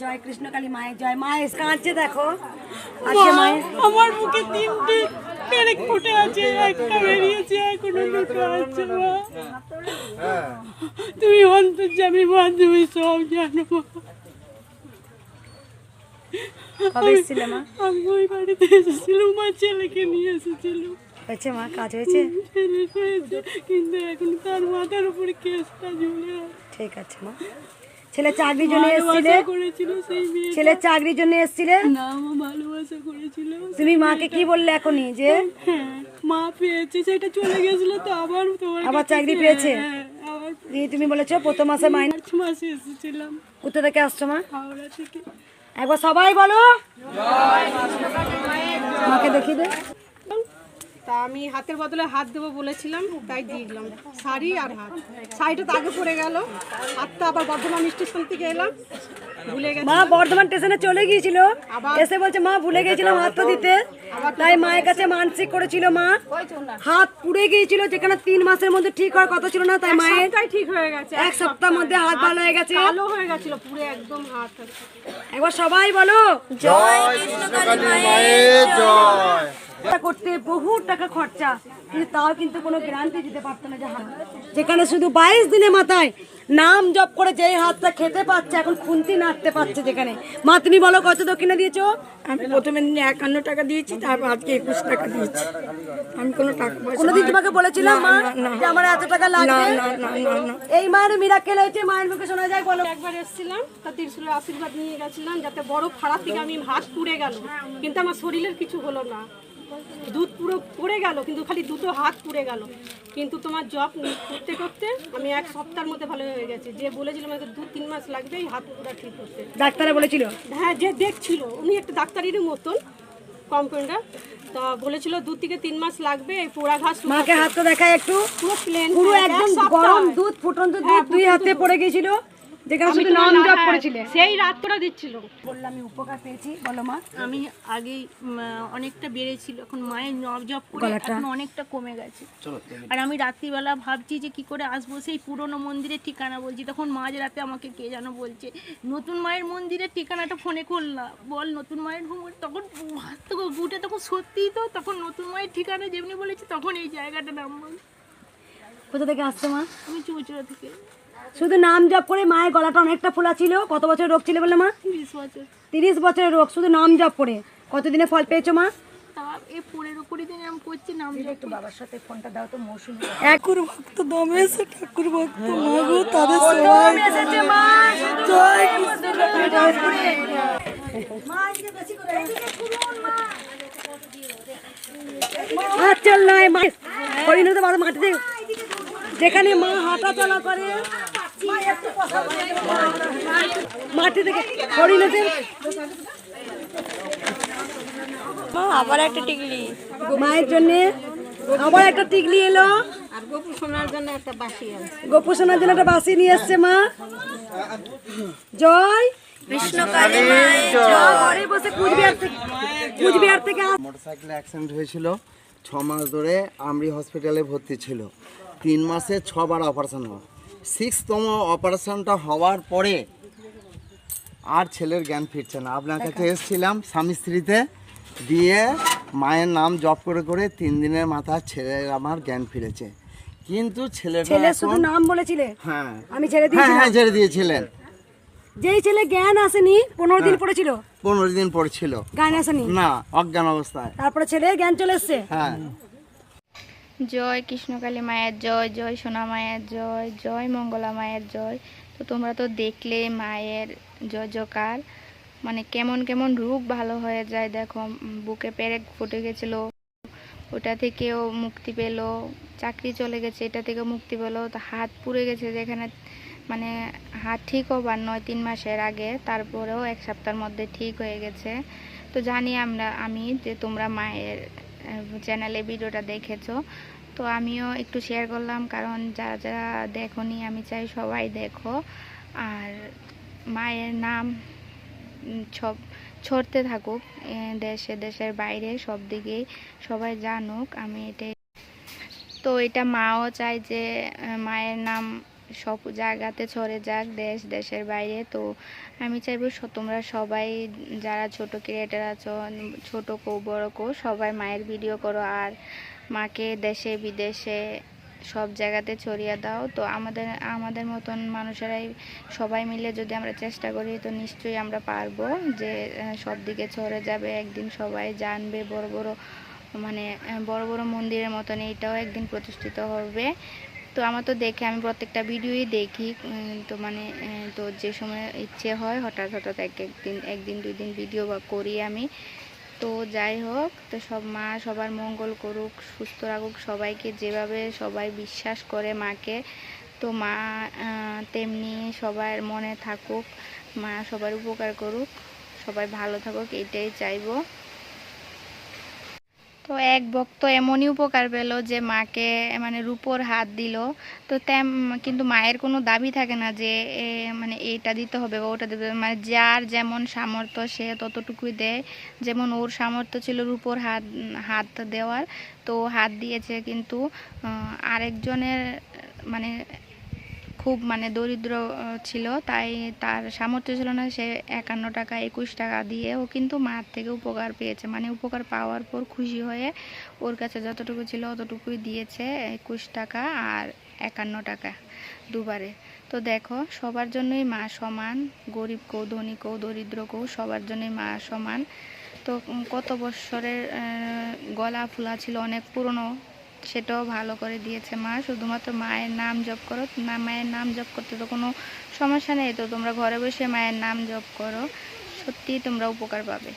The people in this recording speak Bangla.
জয় কৃষ্ণকালী মায়ের জয়। মায়ের কাঁদছে দেখো। আজকে মায়ের আমার মুখে তিনটে পেরেক ফুটে আছে একটা বেরিয়েছে এখনও দুটো আছে মা। তুমি অন্তর্জামী মা তুমি সব জানো মা। কবে এসেছিলে মা? আমি ওই বাড়িতে এসেছিলাম মা ছেলেকে নিয়ে এসেছিলাম হয়েছে মা? কাজ হয়েছে? ছেলে হয়েছে কিন্তু এখন তার মাথার উপরে কেসটা ঝুলে ঠিক আছে মা। ছেলে চাকরির জন্য এসেছিলে? ছেলে চাকরির জন্য এসেছিলে? তুমি মাকে কি বললে এখনই যে? হ্যাঁ মা পেয়েছে সেটা চলে গেছিল তো আবার আবার চাকরি পেয়েছে? হ্যাঁ, দিয়ে তুমি বলেছ প্রথম মাসে মাইনে মাসে এসেছিলাম। কোথা থেকে আসছো মা? হাওড়া থেকে। একবার সবাই বলো। মাকে দেখিয়ে দে। তা আমি হাতের বদলে হাত দেবো বলেছিলাম তাই দিয়ে দিলাম। শাড়ি আর হাত। শাড়িটা তো আগে পড়ে গেল। হাতটা আবার বর্ধমান স্টেশন থেকে এলাম। ভুলে গেছি। মা বর্ধমান স্টেশনে চলে গিয়েছিল। এসে বলছে মা ভুলে গিয়েছিলাম হাতটা দিতে। তাই মায়ের কাছে মানসিক করেছিল মা হাত পুড়ে গিয়েছিল যেখানে তিন মাসের মধ্যে ঠিক হওয়ার কথা ছিল না। তাই মায়ের ঠিক হয়ে গেছে এক সপ্তাহের মধ্যে হাত ভালো হয়ে গেছে। কালো হয়ে গেছিল পুরো একদম হাত। একবার সবাই বলো। এটা করতে বহু টাকা খরচা কিন্তু তাও কিন্তু কোনো গ্যারান্টি দিতে পারতো না যে হাত যেখানে শুধু বাইশ দিনের মাথায় নাম জপ করে যেই হাতটা খেতে পাচ্ছে এখন খুন্তি নাড়তে পারছে যেখানে। মা তুমি বলো কত দক্ষিণা দিয়েছ? আমি প্রথমে দিনে একান্ন টাকা দিয়েছি তারপর আজকে একুশ টাকা দিয়েছি। আমি কোনো টাকা পয়সা কোনোদিন তোমাকে বলেছিলাম মা যে আমার এত টাকা লাগবে? এই মায়ের মিরাক্কেল হয়েছে মায়ের মুখে শোনা যায় বলো। একবার এসেছিলাম তা ত্রিশুলের আশীর্বাদ নিয়ে গেছিলাম যাতে বড় ফাড়া থেকে আমি হাত পুড়ে গেল। কিন্তু আমার শরীরের কিছু হলো না। দুধ পুরো পড়ে গেল কিন্তু খালি দুটো হাত পুড়ে গেল। কিন্তু তোমার জব করতে করতে আমি এক সপ্তাহের মধ্যে ভালো হয়ে গেছে। যে বলেছিল আমাকে দু তিন মাস লাগবে এই হাত পুরো ঠিক করতে। ডাক্তারে বলেছিল? হ্যাঁ যে দেখছিল। উনি একটা ডাক্তারেরই মতন কম্পাউন্ডার তা বলেছিল দু থেকে তিন মাস লাগবে এই পোড়া ঘাস মাকে হাতটা দেখায় একটু। পুরো প্লেন পুরো একদম গরম দুধ ফুটন্ত দুধ দুই হাতে পড়ে গিয়েছিল যেখানে শুধু নাম জপ করেছিলে সেই রাত করে দিচ্ছিল। বললাম আমি উপকার পেয়েছি বলো মা। আমি আগে অনেকটা বেড়েছিল এখন মায়ের নব জব করে এখন অনেকটা কমে গেছে। আর আমি রাত্রিবেলা ভাবছি যে কি করে আসব সেই পুরনো মন্দিরের ঠিকানা বলছি। তখন মাঝ রাতে আমাকে কে যেন বলছে নতুন মায়ের মন্দিরের ঠিকানাটা ফোনে করলাম বল নতুন মায়ের হোম- তখন গুটে তখন সত্যিই তো তখন নতুন মায়ের ঠিকানা যেমনি বলেছি তখন এই জায়গাটা নাম বল। কোথা থেকে আসছো মা? আমি চুচুড়া থেকে। শুধু নাম জপ করে মায়ের গলাটা অনেকটা ফোলা ছিল। কত বছর রোগ ছিল বলে মা? তিরিশ বছরের রোগ শুধু নাম জপ করে। কতদিনে ফল পেয়েছ মা? তা এই পনেরো কুড়ি দিন আমি করছি নাম একটু বাবার সাথে ফোনটা দাও তো মৌসুমি। ঠাকুর ভক্ত দমে এসে ঠাকুর ভক্ত মাগো তাদের দম এসেছে মা নয় মাটিতে। যেখানে মা হাঁটা চলা করে মাটি থেকে হরিণতে আবার একটা টিকলি মায়ের জন্য আবার একটা টিকলি এলো। আর গোপু শোনার জন্য একটা বাসি গোপু সোনার জন্য একটা বাসি নিয়ে এসছে মা জয় মোটরসাইকেলে অ্যাক্সিডেন্ট হয়েছিল। ছ মাস ধরে আমরি হসপিটালে ভর্তি ছিল। তিন মাসে ছবার অপারেশন হয় সিক্সতম অপারেশনটা হওয়ার পরে আর ছেলের জ্ঞান ফিরছে না। আপনার কাছে এসেছিলাম স্বামী স্ত্রীতে দিয়ে মায়ের নাম জপ করে করে তিন দিনের মাথায় ছেলের আমার জ্ঞান ফিরেছে। কিন্তু ছেলেটা ছেলে শুধু নাম বলেছিলে? হ্যাঁ। আমি ছেড়ে হ্যাঁ দিয়েছিলাম। হ্যাঁ ছেড়ে দিয়েছিলেন। যেই ছেলে জ্ঞান আসেনি পনেরো দিন পড়েছিল? পনেরো দিন পর ছিল জ্ঞান আসেনি? না অজ্ঞান অবস্থায়। তারপরে ছেলে জ্ঞান চলে এসছে? হ্যাঁ। জয় কৃষ্ণকালী মায়ের জয় জয় সোনা মায়ের জয় জয় মঙ্গলা মায়ের জয়। তো তোমরা তো দেখলে মায়ের জয় জয়কার। মানে কেমন কেমন রূপ ভালো হয়ে যায় দেখো। বুকে পেরেক ফুটে গেছিল, ওটা থেকেও মুক্তি পেল, চাকরি চলে গেছে, এটা থেকেও মুক্তি পেল। তো হাত পুড়ে গেছে যেখানে মানে হাত ঠিক হবার নয়, তিন মাসের আগে, তারপরেও এক সপ্তাহের মধ্যে ঠিক হয়ে গেছে। তো জানি আমরা, আমি যে তোমরা মায়ের চ্যানেলে ভিডিওটা দেখেছ তো আমিও একটু শেয়ার করলাম, কারণ যারা যারা দেখোনি, আমি চাই সবাই দেখো। আর মায়ের নাম সব, ছড়তে থাকুক দেশে, দেশের বাইরে, সব দিকেই সবাই জানুক, আমি এটাই। তো এটা মাও চায় যে মায়ের নাম সব জায়গাতে ছড়ে যাক, দেশ, দেশের বাইরে। তো আমি চাইব তোমরা সবাই যারা ছোট ক্রিয়েটার আছো, ছোট কো বড় কো সবাই মায়ের ভিডিও করো। আর মাকে দেশে, বিদেশে সব জায়গাতে ছড়িয়ে দাও। তো আমাদের আমাদের মতন মানুষেরাই সবাই মিলে যদি আমরা চেষ্টা করি, তো নিশ্চয়ই আমরা পারব যে সব দিকে ছড়ে যাবে। একদিন সবাই জানবে বড় বড় মানে বড় বড় মন্দিরের মতন এইটাও একদিন প্রতিষ্ঠিত হবে। তো আমার তো দেখে, আমি প্রত্যেকটা ভিডিওই দেখি তো মানে তো যে সময় ইচ্ছে হয়, হঠাৎ হঠাৎ এক একদিন একদিন, দুই দিন ভিডিও বা করি আমি। তো যাই হোক, তো সব মা সবার মঙ্গল করুক, সুস্থ রাখুক সবাইকে, যেভাবে সবাই বিশ্বাস করে মাকে, তো মা তেমনি সবার মনে থাকুক, মা সবার উপকার করুক, সবাই ভালো থাকুক, এটাই চাইব। তো এক ভক্ত এমনই উপকার পেল যে মাকে মানে রূপোর হাত দিল। তো তেম, কিন্তু মায়ের কোনো দাবি থাকে না যে মানে এইটা দিতে হবে বা ওটা দিতে হবে। মানে যার যেমন সামর্থ্য সে ততটুকুই দেয়। যেমন ওর সামর্থ্য ছিল রূপোর হাত হাত দেওয়ার, তো হাত দিয়েছে। কিন্তু আরেকজনের মানে খুব মানে দরিদ্র ছিল। তাই তার সামর্থ্য ছিল না, সে একান্ন টাকা, একুশ টাকা দিয়ে ও কিন্তু মার থেকে উপকার পেয়েছে। মানে উপকার পাওয়ার পর খুশি হয়ে ওর কাছে যতটুকু ছিল অতটুকুই দিয়েছে, একুশ টাকা আর একান্ন টাকা দুবারে। তো দেখো, সবার জন্যই মা সমান, গরিব কেউ, ধনী কেউ, দরিদ্র কেউ, সবার জন্যই মা সমান। তো কত বৎসরের গলা ফুলা ছিল, অনেক পুরনো সেটাও ভালো করে দিয়েছে মা। শুধুমাত্র মায়ের নাম জপ করো। না মায়ের নাম জপ করতে তো কোনো সমস্যা নেই। তো তোমরা ঘরে বসে মায়ের নাম জপ করো। সত্যিই তোমরা উপকার পাবে।